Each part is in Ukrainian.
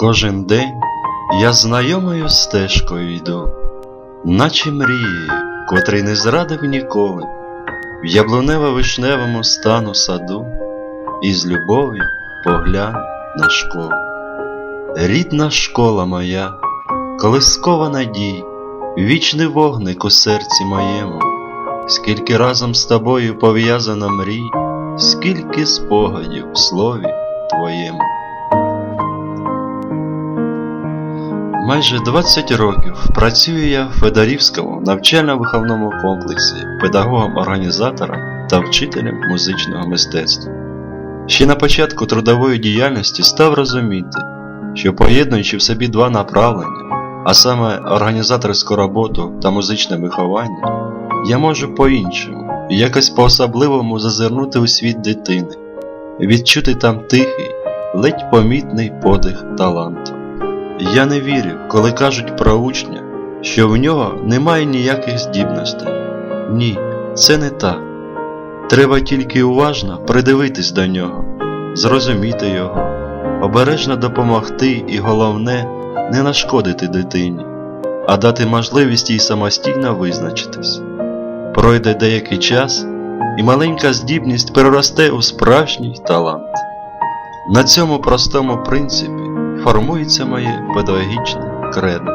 Кожен день я знайомою стежкою йду, наче мрією, котрий не зрадив ніколи, в яблунево-вишневому стану саду, і з любов'ю погляну на школу. Рідна школа моя, колискова надій, вічний вогник у серці моєму, скільки разом з тобою пов'язано мрій, скільки спогадів в слові твоєму. Майже 20 років працюю я в Федорівському навчально-виховному комплексі педагогом-організатором та вчителем музичного мистецтва. Ще на початку трудової діяльності став розуміти, що поєднуючи в собі два направлення, а саме організаторську роботу та музичне виховання, я можу по-іншому якось по-особливому зазирнути у світ дитини, відчути там тихий, ледь помітний подих таланту. Я не вірю, коли кажуть про учня, що в нього немає ніяких здібностей. Ні, це не так. Треба тільки уважно придивитись до нього, зрозуміти його, обережно допомогти і головне не нашкодити дитині, а дати можливість їй самостійно визначитись. Пройде деякий час, і маленька здібність переросте у справжній талант. На цьому простому принципі формується моє педагогічне кредо.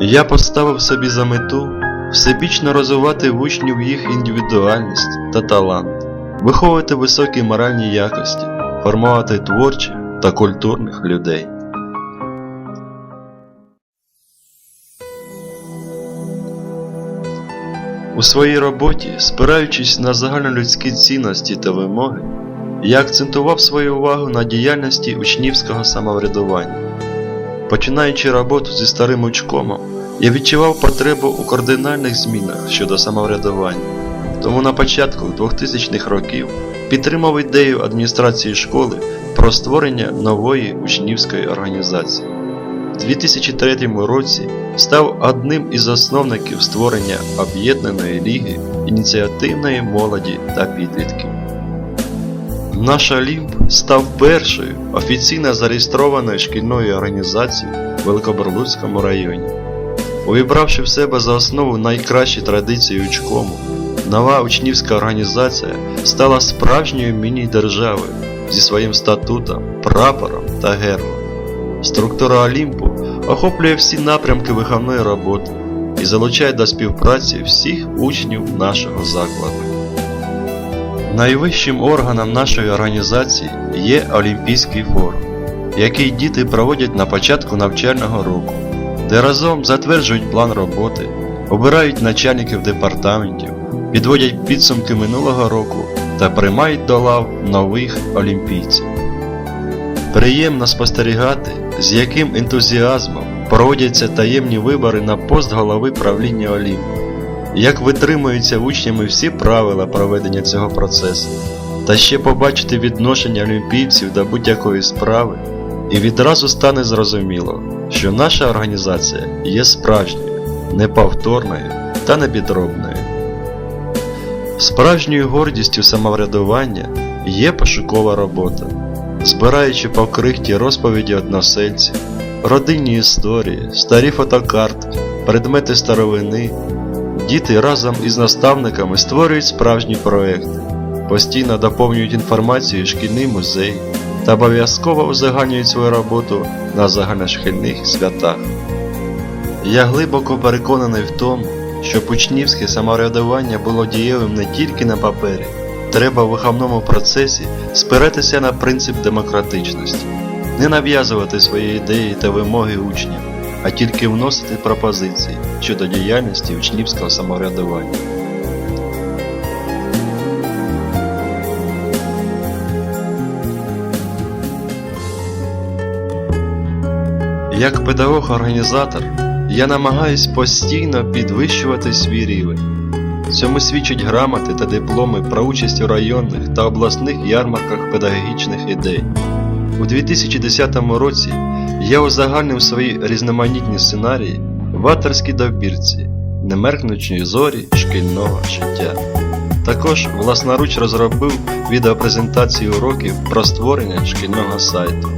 Я поставив собі за мету всебічно розвивати в учнів їх індивідуальність та талант, виховувати високі моральні якості, формувати творчих та культурних людей. У своїй роботі, спираючись на загальнолюдські цінності та вимоги, я акцентував свою увагу на діяльності учнівського самоврядування. Починаючи роботу зі старим учкомом, я відчував потребу у кардинальних змінах щодо самоврядування. Тому на початку 2000-х років підтримав ідею адміністрації школи про створення нової учнівської організації. У 2003 році став одним із засновників створення Об'єднаної ліги ініціативної молоді та підлітків. Наш Олімп став першою офіційно зареєстрованою шкільною організацією в Великоборлуцькому районі. Увібравши в себе за основу найкращі традиції учкому, нова учнівська організація стала справжньою міні-державою зі своїм статутом, прапором та гербом. Структура Олімпу охоплює всі напрямки виховної роботи і залучає до співпраці всіх учнів нашого закладу. Найвищим органом нашої організації є Олімпійський форум, який діти проводять на початку навчального року, де разом затверджують план роботи, обирають начальників департаментів, підводять підсумки минулого року та приймають до лав нових олімпійців. Приємно спостерігати, з яким ентузіазмом проводяться таємні вибори на пост голови правління Олімпу як витримуються учнями всі правила проведення цього процесу, та ще побачити відношення олімпійців до будь-якої справи, і відразу стане зрозуміло, що наша організація є справжньою, неповторною та непідробною. Справжньою гордістю самоврядування є пошукова робота, збираючи по крихті розповіді односельців, родинні історії, старі фотокартки, предмети старовини. Діти разом із наставниками створюють справжні проекти, постійно доповнюють інформацію шкільний музей та обов'язково узагальнюють свою роботу на загальношкільних святах. Я глибоко переконаний в тому, що учнівське самоврядування було дієвим не тільки на папері, треба в виховному процесі спиратися на принцип демократичності, не нав'язувати свої ідеї та вимоги учням а тільки вносити пропозиції щодо діяльності учнівського самоврядування. Як педагог-організатор я намагаюсь постійно підвищувати свій рівень. Цьому свідчать грамоти та дипломи про участь у районних та обласних ярмарках педагогічних ідей. У 2010 році я узагальнив свої різноманітні сценарії в авторській добірці Немеркнучі зорі шкільного життя. Також власноруч розробив відеопрезентацію уроків про створення шкільного сайту.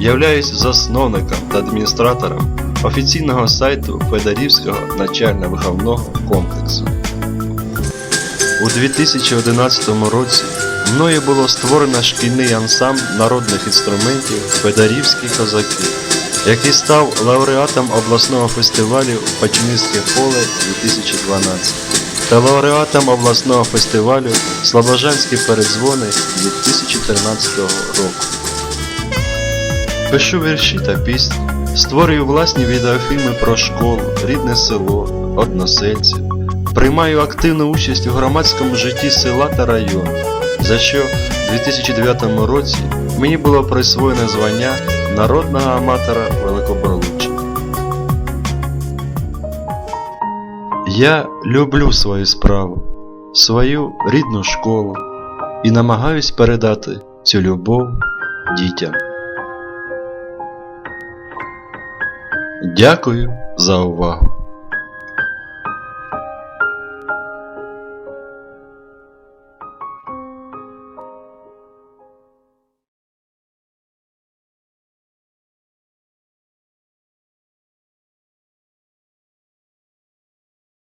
Являюсь засновником та адміністратором офіційного сайту Федорівського навчально-виховного комплексу. У 2011 році мною було створено шкільний ансамбль народних інструментів Федорівські козаки, який став лауреатом обласного фестивалю Печінське поле 2012 та лауреатом обласного фестивалю Слобожанські передзвони 2013 року. Пишу вірші та пісні, створюю власні відеофільми про школу, рідне село, односельців. Приймаю активну участь у громадському житті села та району, за що в 2009 році мені було присвоєне звання народного аматора Великоборлуччя. Я люблю свою справу, свою рідну школу і намагаюсь передати цю любов дітям. Дякую за увагу.